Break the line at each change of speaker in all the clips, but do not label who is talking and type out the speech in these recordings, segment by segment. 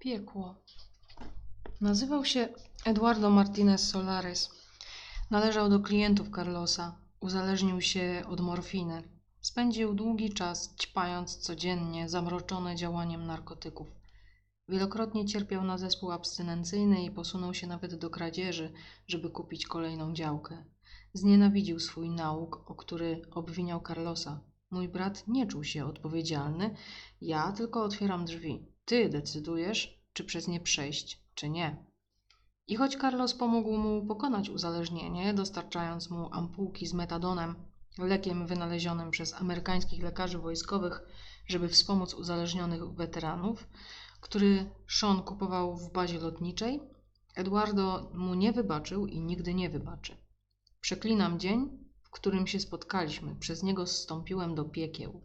Piekło. Nazywał się Eduardo Martinez Solares. Należał do klientów Carlosa. Uzależnił się od morfiny. Spędził długi czas ćpając codziennie, zamroczony działaniem narkotyków. Wielokrotnie cierpiał na zespół abstynencyjny i posunął się nawet do kradzieży, żeby kupić kolejną działkę. Znienawidził swój nauk, o który obwiniał Carlosa. Mój brat nie czuł się odpowiedzialny, ja tylko otwieram drzwi. Ty decydujesz, czy przez nie przejść, czy nie. I choć Carlos pomógł mu pokonać uzależnienie, dostarczając mu ampułki z metadonem, lekiem wynalezionym przez amerykańskich lekarzy wojskowych, żeby wspomóc uzależnionych weteranów, który Sean kupował w bazie lotniczej, Eduardo mu nie wybaczył i nigdy nie wybaczy. Przeklinam dzień, w którym się spotkaliśmy, przez niego zstąpiłem do piekieł.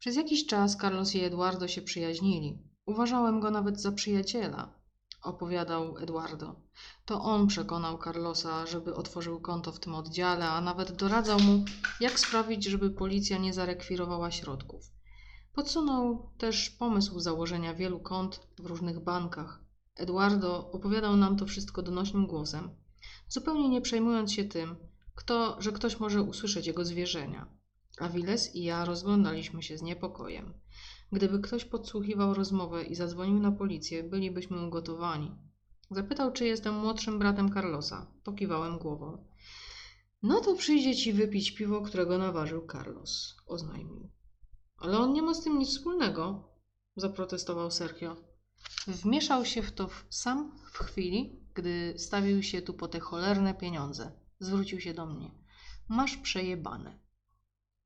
Przez jakiś czas Carlos i Eduardo się przyjaźnili. Uważałem go nawet za przyjaciela, opowiadał Eduardo. To on przekonał Carlosa, żeby otworzył konto w tym oddziale, a nawet doradzał mu, jak sprawić, żeby policja nie zarekwirowała środków. Podsunął też pomysł założenia wielu kont w różnych bankach. Eduardo opowiadał nam to wszystko donośnym głosem, zupełnie nie przejmując się tym, kto, że ktoś może usłyszeć jego zwierzenia. Aviles i ja rozglądaliśmy się z niepokojem. Gdyby ktoś podsłuchiwał rozmowę i zadzwonił na policję, bylibyśmy ugotowani. Zapytał, czy jestem młodszym bratem Carlosa. Pokiwałem głową. No to przyjdzie ci wypić piwo, którego naważył Carlos, oznajmił. Ale on nie ma z tym nic wspólnego, zaprotestował Sergio. Wmieszał się w to sam w chwili, gdy stawił się tu po te cholerne pieniądze. Zwrócił się do mnie. Masz przejebane.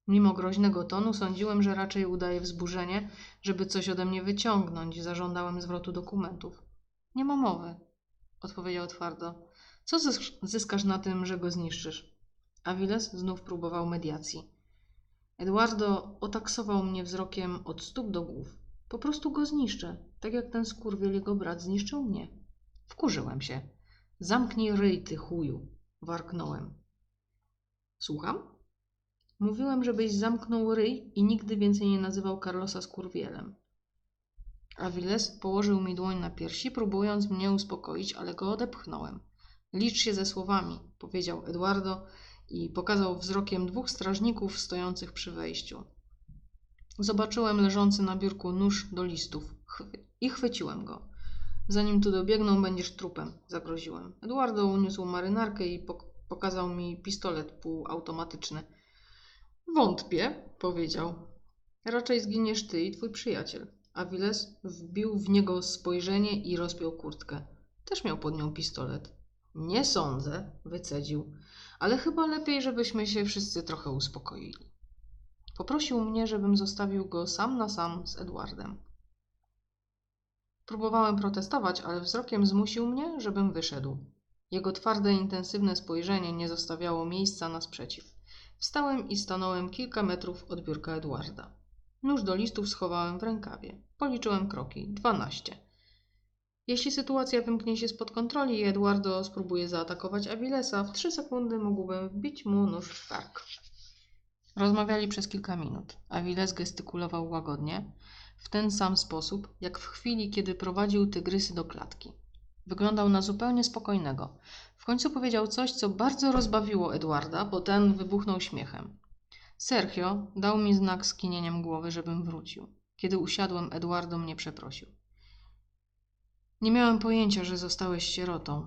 Mimo groźnego tonu sądziłem, że raczej udaje wzburzenie, żeby coś ode mnie wyciągnąć. Zażądałem zwrotu dokumentów. Nie ma mowy, odpowiedział twardo. Co zys- zyskasz na tym, że go zniszczysz? Aviles znów próbował mediacji. Eduardo otaksował mnie wzrokiem od stóp do głów. Po prostu go zniszczę, tak jak ten skurwiel jego brat zniszczył mnie. Wkurzyłem się. Zamknij ryj, ty chuju, warknąłem. Słucham? Mówiłem, żebyś zamknął ryj i nigdy więcej nie nazywał Carlosa skurwielem. Aviles położył mi dłoń na piersi, próbując mnie uspokoić, ale go odepchnąłem. Licz się ze słowami, powiedział Eduardo i pokazał wzrokiem dwóch strażników stojących przy wejściu. Zobaczyłem leżący na biurku nóż do listów i chwyciłem go. Zanim tu dobiegną, będziesz trupem, zagroziłem. Eduardo uniósł marynarkę i pok- pokazał mi pistolet półautomatyczny. Wątpię, powiedział. Raczej zginiesz ty i twój przyjaciel. Aviles wbił w niego spojrzenie i rozpiął kurtkę. Też miał pod nią pistolet. Nie sądzę, wycedził, ale chyba lepiej, żebyśmy się wszyscy trochę uspokoili. Poprosił mnie, żebym zostawił go sam na sam z Edwardem. Próbowałem protestować, ale wzrokiem zmusił mnie, żebym wyszedł. Jego twarde, intensywne spojrzenie nie zostawiało miejsca na sprzeciw. Wstałem i stanąłem kilka metrów od biurka Edwarda. Nóż do listów schowałem w rękawie. Policzyłem kroki. Dwanaście. Jeśli sytuacja wymknie się spod kontroli i Eduardo spróbuje zaatakować Avilesa, w trzy sekundy mógłbym wbić mu nóż w kark. Rozmawiali przez kilka minut. Aviles gestykulował łagodnie, w ten sam sposób, jak w chwili, kiedy prowadził tygrysy do klatki. Wyglądał na zupełnie spokojnego. W końcu powiedział coś, co bardzo rozbawiło Edwarda, bo ten wybuchnął śmiechem. Sergio dał mi znak skinieniem głowy, żebym wrócił. Kiedy usiadłem, Eduardo mnie przeprosił. Nie miałem pojęcia, że zostałeś sierotą.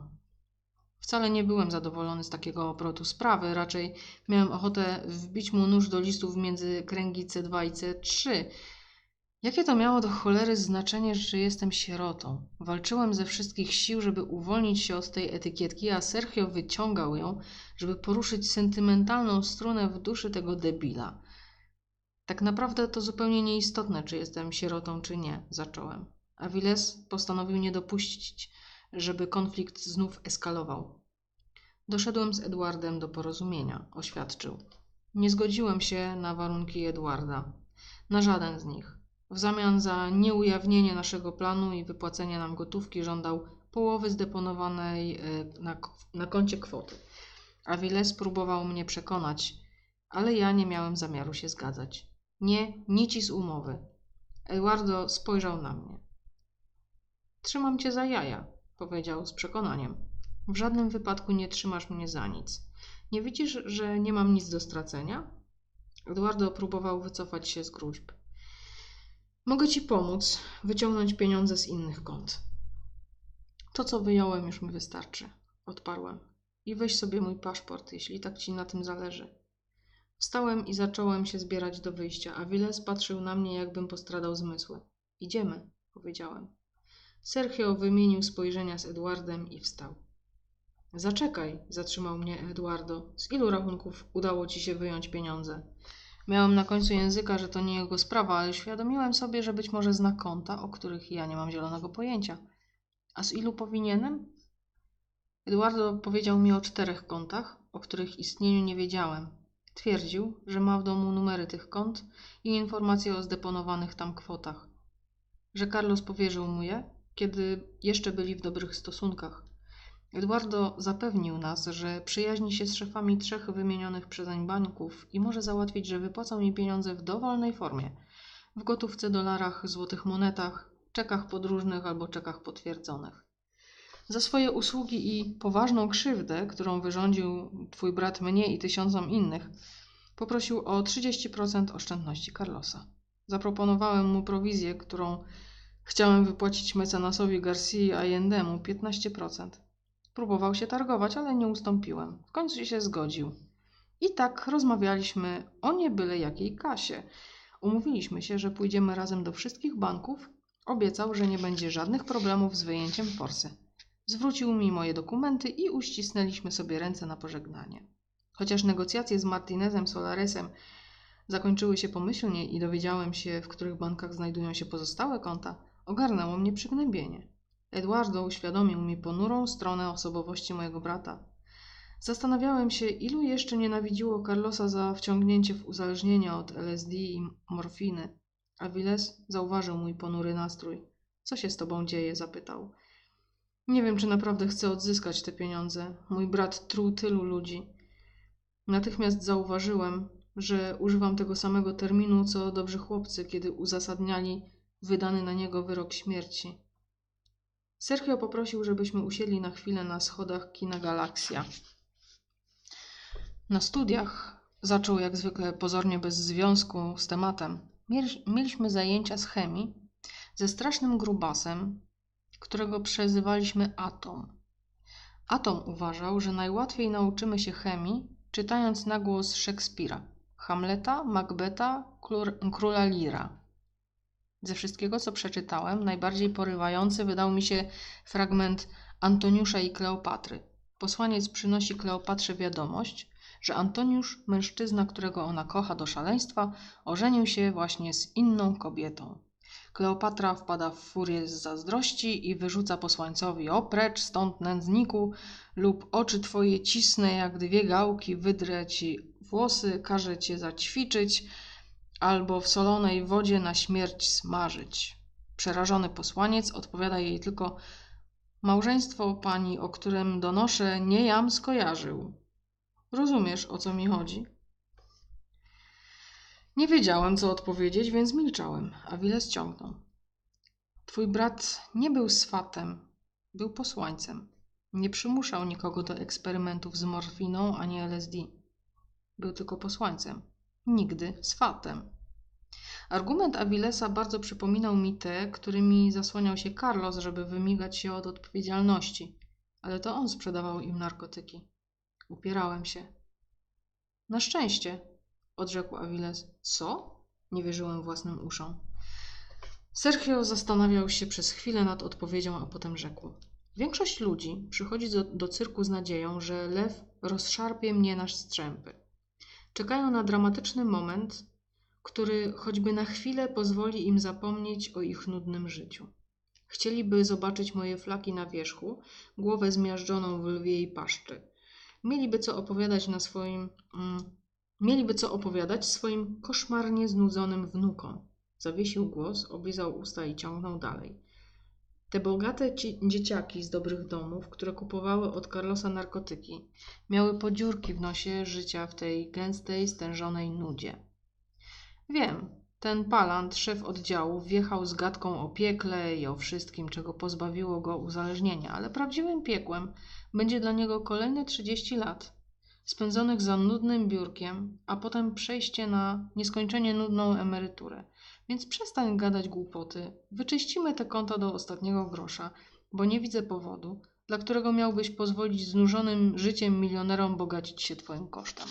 Wcale nie byłem zadowolony z takiego obrotu sprawy, raczej miałem ochotę wbić mu nóż do listów między kręgi C2 i C3. Jakie to miało do cholery znaczenie, że jestem sierotą? Walczyłem ze wszystkich sił, żeby uwolnić się od tej etykietki, a Sergio wyciągał ją, żeby poruszyć sentymentalną strunę w duszy tego debila. Tak naprawdę to zupełnie nieistotne, czy jestem sierotą, czy nie, zacząłem. Aviles postanowił nie dopuścić, żeby konflikt znów eskalował. Doszedłem z Edwardem do porozumienia, oświadczył. Nie zgodziłem się na warunki Edwarda. Na żaden z nich. W zamian za nieujawnienie naszego planu i wypłacenie nam gotówki żądał połowy zdeponowanej e, na, na koncie kwoty. Aviles próbował mnie przekonać, ale ja nie miałem zamiaru się zgadzać. Nie, nici z umowy. Eduardo spojrzał na mnie. Trzymam cię za jaja, powiedział z przekonaniem. W żadnym wypadku nie trzymasz mnie za nic. Nie widzisz, że nie mam nic do stracenia? Eduardo próbował wycofać się z gruźb. Mogę ci pomóc wyciągnąć pieniądze z innych kont. To, co wyjąłem, już mi wystarczy, odparłem. I weź sobie mój paszport, jeśli tak ci na tym zależy. Wstałem i zacząłem się zbierać do wyjścia, a Wiles patrzył na mnie, jakbym postradał zmysły. Idziemy, powiedziałem. Sergio wymienił spojrzenia z Edwardem i wstał. Zaczekaj, zatrzymał mnie Eduardo. Z ilu rachunków udało ci się wyjąć pieniądze? Miałem na końcu języka, że to nie jego sprawa, ale świadomiłem sobie, że być może zna konta, o których ja nie mam zielonego pojęcia. A z ilu powinienem? Eduardo powiedział mi o czterech kontach, o których istnieniu nie wiedziałem. Twierdził, że ma w domu numery tych kont i informacje o zdeponowanych tam kwotach. Że Carlos powierzył mu je, kiedy jeszcze byli w dobrych stosunkach. Eduardo zapewnił nas, że przyjaźni się z szefami trzech wymienionych przezeń banków i może załatwić, że wypłacą mi pieniądze w dowolnej formie w gotówce, dolarach, złotych monetach, czekach podróżnych albo czekach potwierdzonych. Za swoje usługi i poważną krzywdę, którą wyrządził twój brat mnie i tysiącom innych, poprosił o 30% oszczędności Carlosa. Zaproponowałem mu prowizję, którą chciałem wypłacić mecenasowi Garcii Allendemu 15%. Próbował się targować, ale nie ustąpiłem. W końcu się zgodził. I tak rozmawialiśmy o nie byle jakiej kasie. Umówiliśmy się, że pójdziemy razem do wszystkich banków. Obiecał, że nie będzie żadnych problemów z wyjęciem forsy. Zwrócił mi moje dokumenty i uścisnęliśmy sobie ręce na pożegnanie. Chociaż negocjacje z Martinezem Solaresem zakończyły się pomyślnie i dowiedziałem się, w których bankach znajdują się pozostałe konta, ogarnęło mnie przygnębienie. Eduardo uświadomił mi ponurą stronę osobowości mojego brata. Zastanawiałem się, ilu jeszcze nienawidziło Carlosa za wciągnięcie w uzależnienie od LSD i morfiny. Aviles zauważył mój ponury nastrój. Co się z tobą dzieje? zapytał. Nie wiem, czy naprawdę chcę odzyskać te pieniądze. Mój brat truł tylu ludzi. Natychmiast zauważyłem, że używam tego samego terminu co dobrzy chłopcy, kiedy uzasadniali wydany na niego wyrok śmierci. Sergio poprosił, żebyśmy usiedli na chwilę na schodach kina Galaxia. Na studiach zaczął jak zwykle pozornie bez związku z tematem. Mieliśmy zajęcia z chemii ze strasznym grubasem, którego przezywaliśmy Atom. Atom uważał, że najłatwiej nauczymy się chemii, czytając na głos Szekspira, Hamleta, Macbeta, Króla Lira. Ze wszystkiego, co przeczytałem, najbardziej porywający wydał mi się fragment Antoniusza i Kleopatry. Posłaniec przynosi Kleopatrze wiadomość, że Antoniusz, mężczyzna, którego ona kocha do szaleństwa, ożenił się właśnie z inną kobietą. Kleopatra wpada w furię z zazdrości i wyrzuca posłańcowi oprecz stąd nędzniku lub oczy twoje cisnę jak dwie gałki, wydrę ci włosy, każe cię zaćwiczyć, albo w solonej wodzie na śmierć smażyć. Przerażony posłaniec odpowiada jej tylko Małżeństwo pani, o którym donoszę, nie jam skojarzył. Rozumiesz, o co mi chodzi? Nie wiedziałem, co odpowiedzieć, więc milczałem, a Wiles ciągnął. Twój brat nie był swatem, był posłańcem. Nie przymuszał nikogo do eksperymentów z morfiną ani LSD. Był tylko posłańcem nigdy z fatem. Argument Avilesa bardzo przypominał mi te, którymi zasłaniał się Carlos, żeby wymigać się od odpowiedzialności, ale to on sprzedawał im narkotyki. Upierałem się. Na szczęście, odrzekł Aviles. Co? Nie wierzyłem własnym uszom. Sergio zastanawiał się przez chwilę nad odpowiedzią, a potem rzekł. Większość ludzi przychodzi do, do cyrku z nadzieją, że lew rozszarpie mnie na strzępy. Czekają na dramatyczny moment, który choćby na chwilę pozwoli im zapomnieć o ich nudnym życiu. Chcieliby zobaczyć moje flaki na wierzchu, głowę zmiażdżoną w lwiej paszczy. Mieliby co opowiadać na swoim. Mm, mieliby co opowiadać swoim koszmarnie znudzonym wnukom. Zawiesił głos, oblizał usta i ciągnął dalej. Te bogate dzieciaki z dobrych domów, które kupowały od Carlosa narkotyki, miały podziurki w nosie życia w tej gęstej, stężonej nudzie. Wiem, Ten Palant, szef oddziału, wjechał z gadką o piekle i o wszystkim, czego pozbawiło go uzależnienia, ale prawdziwym piekłem będzie dla niego kolejne 30 lat, spędzonych za nudnym biurkiem, a potem przejście na nieskończenie nudną emeryturę. Więc przestań gadać głupoty, wyczyścimy te konta do ostatniego grosza, bo nie widzę powodu, dla którego miałbyś pozwolić znużonym życiem milionerom bogacić się twoim kosztem.